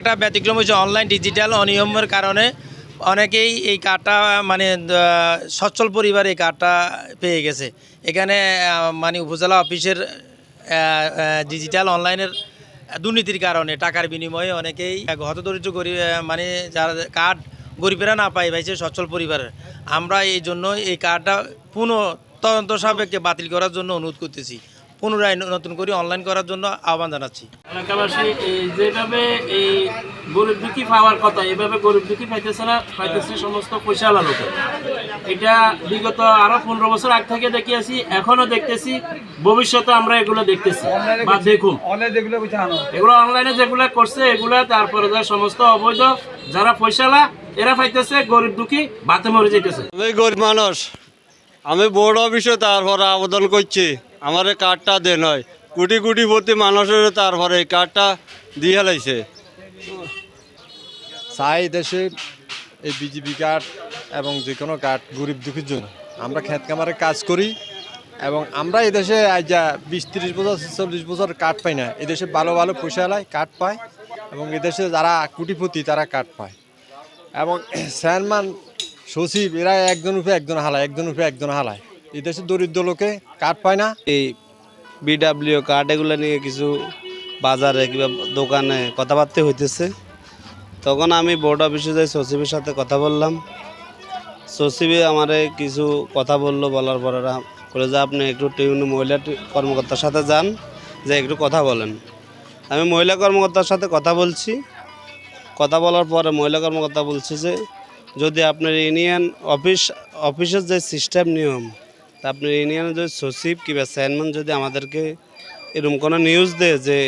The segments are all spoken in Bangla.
একটা ব্যতিক্রম হচ্ছে অনলাইন ডিজিটাল অনিয়মের কারণে। অনেকেই এই কার্ডটা মানে সচ্ছল পরিবার এই কার্ডটা পেয়ে গেছে। এখানে মানে উপজেলা অফিসের ডিজিটাল অনলাইনের দুর্নীতির কারণে, টাকার বিনিময়ে অনেকেই হতদরিদ্র গরিব মানে যারা কার্ড গরিবেরা না পায়, পাইছে সচ্ছল পরিবারের। আমরা এই জন্য এই কার্ডটা পুনঃ তদন্ত সাপেক্ষে বাতিল করার জন্য অনুরোধ করতেছি। পুনরায় নতুন করে অনলাইন করার জন্য আহ্বান জানাচ্ছি। এলাকাবাসী যেভাবে এই গরিব দুঃখী পাওয়ার কথা এভাবে গরিব দুঃখী পাইতেছে না পাইতেছে সমস্ত পয়সাওয়ালা লোকে এটা বিগত আরও পনেরো বছর আগ থেকে দেখে এখনও দেখতেছি ভবিষ্যতে আমরা এগুলো দেখতেছি বা দেখুন এগুলো অনলাইনে যেগুলো করছে এগুলো তারপরে সমস্ত অবৈধ যারা পয়সালা এরা পাইতেছে গরিব দুঃখী বাতে মরে যেতেছে আমি গরিব মানুষ আমি বোর্ড অফিসে তারপরে আবেদন করছি। আমার কার্ডটা দেন হয় কোটি কোটি প্রতি মানুষের তারপরে এই কার্ডটা দিয়ে লাইছে। চাই দেশে এই বিজিবি কার্ড এবং যে কোনো কার্ড গরিব দুঃখীর জন্য। আমরা খেত কামারে কাজ করি এবং আমরা এই দেশে আজ যা বিশ, তিরিশ বছর, চল্লিশ বছর কার্ড পাই না। এই দেশে ভালো ভালো পয়সা লাই কার্ড পায় এবং এদেশে যারা কোটিপতি তারা কার্ড পায়। এবং চেয়ারম্যান, সচিব, এরা একজন উপরে একজন হালায়, একজন উপরে একজন হালায়। এই দরিদ্র লোকে কার্ড পায় না। এই বিডাব্লিউ কার্ড এগুলো নিয়ে কিছু বাজারে কিংবা দোকানে কথাবার্তা হইতেছে। তখন আমি বোর্ড অফিসে যাই, সচিবের সাথে কথা বললাম। সচিবে আমারে কিছু কথা বলল, বলার পরে বলে যে, আপনি একটু টিউনি মহিলা কর্মকর্তার সাথে যান, যে একটু কথা বলেন। আমি মহিলা কর্মকর্তার সাথে কথা বলছি। কথা বলার পরে মহিলা কর্মকর্তা বলছে যে, যদি আপনার ইউনিয়ন অফিস, অফিসের যে সিস্টেম নিয়ম তা আপনার ইউনিয়নের যে সচিব কিংবা চেয়ারম্যান যদি আমাদেরকে এরকম কোনো নিউজ দেয় যে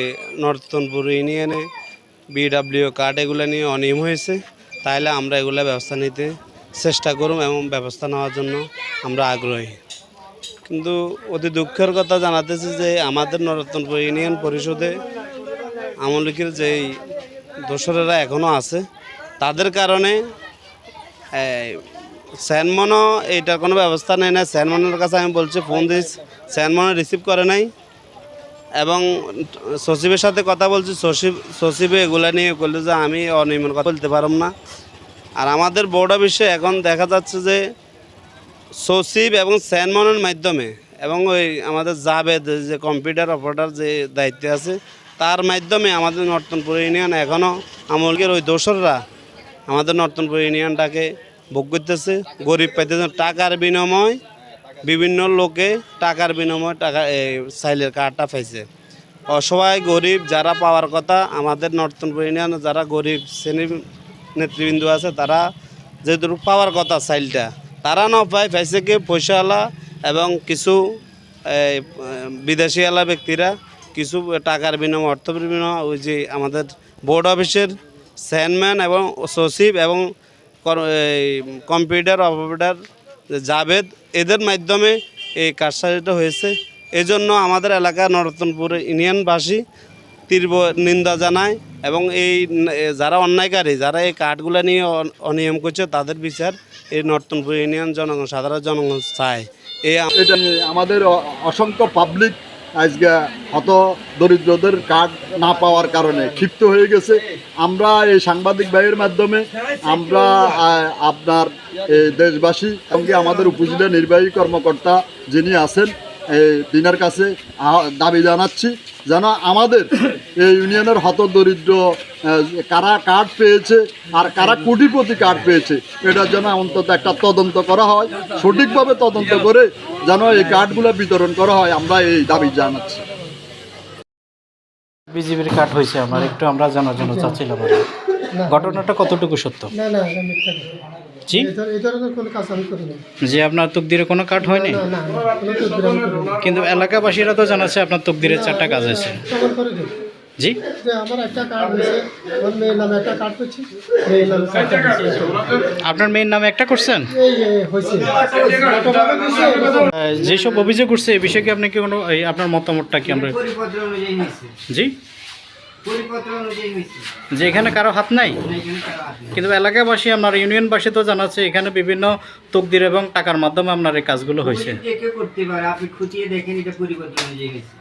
নর্তনপুর ইউনিয়নে বিডাব্লিউ কার্ড এগুলো নিয়ে অনিয়ম হয়েছে তাহলে আমরা এগুলো ব্যবস্থা নিতে চেষ্টা করুম এবং ব্যবস্থা নেওয়ার জন্য আমরা আগ্রহী। কিন্তু অতি দুঃখের কথা জানাতেছি যে আমাদের নরতনপুর ইউনিয়ন পরিষদে আমলিকের যেই দোসরেরা এখনও আছে, তাদের কারণে স্যানমনও এইটার কোনো ব্যবস্থা নেই না। স্যানমনের কাছে আমি বলছি ফোন দিস। স্যানমনও রিসিভ করে নাই। এবং সচিবের সাথে কথা বলছি সচিব সচিবে এগুলা নিয়ে করলে যে, আমি অনিয়মের কথা বলতে পারব না। আর আমাদের বোর্ড অফিসে এখন দেখা যাচ্ছে যে সচিব এবং স্যানমনের মাধ্যমে এবং ওই আমাদের জাবেদ যে কম্পিউটার অপারেটর যে দায়িত্বে আছে, তার মাধ্যমে আমাদের নর্তনপুর ইউনিয়ন এখনও আমলকের ওই দোসররা আমাদের নর্তনপুর ইউনিয়নটাকে ভোগ করতেছে। গরিব পাইতেছে টাকার বিনিময় বিভিন্ন লোকে টাকার বিনিময়ে টাকা সাইলের কার্ডটা পাইছে। অসহায়, গরিব যারা পাওয়ার কথা, আমাদের নর্তনপুর ইউনিয়নে যারা গরিব শ্রেণির নেতৃবৃন্দ আছে, তারা যেহেতু পাওয়ার কথা সাইলটা তারা না পায় পাইছে কি পয়সাওয়ালা এবং কিছু বিদেশিওয়ালা ব্যক্তিরা কিছু টাকার বিনিময়, অর্থ বিনিময় ওই যে আমাদের বোর্ড অফিসের চেয়ারম্যান এবং সচিব এবং কম্পিউটার অপারেটর জাভেদ, এদের মাধ্যমে এই কারসাজিটা হয়েছে। এজন্য আমাদের এলাকা নরতনপুর ইউনিয়নবাসী তীব্র নিন্দা জানায় এবং এই যারা অন্যায়কারী, যারা এই কার্ডগুলো নিয়ে অনিয়ম করছে, তাদের বিচার এই নর্তনপুর ইউনিয়ন জনগণ, সাধারণ জনগণ চায়। এই আমাদের অসংখ্য পাবলিক আজকে হত দরিদ্রদের কার্ড না পাওয়ার কারণে ক্ষিপ্ত হয়ে গেছে। আমরা এই সাংবাদিক ভাইয়ের মাধ্যমে আমরা আপনার দেশবাসী এমনকি আমাদের উপজেলা নির্বাহী কর্মকর্তা যিনি আছেন তিনার কাছে দাবি জানাচ্ছি যেন আমাদের এই ইউনিয়নের হত দরিদ্র কারা কার্ড পেয়েছে আর কারা কোটিপতি কার্ড পেয়েছে এটার জন্য অন্তত একটা তদন্ত করা হয়। সঠিকভাবে তদন্ত করে যেন এই কার্ডগুলো বিতরণ করা হয় আমরা এই দাবি জানাচ্ছি। বিজিবির কার্ড হয়েছে আমার একটু আমরা জানার জন্য চাচ্ছিলাম ঘটনাটা কতটুকু সত্য? না না মিথ্যা জি? এই ধরনের কোনো কাজ আমি আপনার তকদিরে কোনো কার্ড হয়নি? কিন্তু এলাকাবাসীরা তো জানাচ্ছে আপনার তকদিরের চারটা কাজ আছে। জি? আমার একটা কার্ড হয়েছে আমার মেয়ের নামে একটা কার্ড পেয়েছি মেয়ের নামে কার্ডটা দিয়েছি আপনার মেয়ের নামে একটা করছেন? যেসব অভিযোগ করছে এই বিষয়ে কি আপনি কি কোনো এই আপনার মতামতটা কি আমরা জি? যে এখানে কারও হাত নাই? কিন্তু এলাকাবাসী আপনার ইউনিয়নবাসী তো জানাচ্ছে এখানে বিভিন্ন তকদির এবং টাকার মাধ্যমে আপনার এই কাজগুলো হয়েছে। করতে পারে আপনি খুঁটিয়ে দেখেন এটা পরিবর্তন অনুযায়ী গেছে।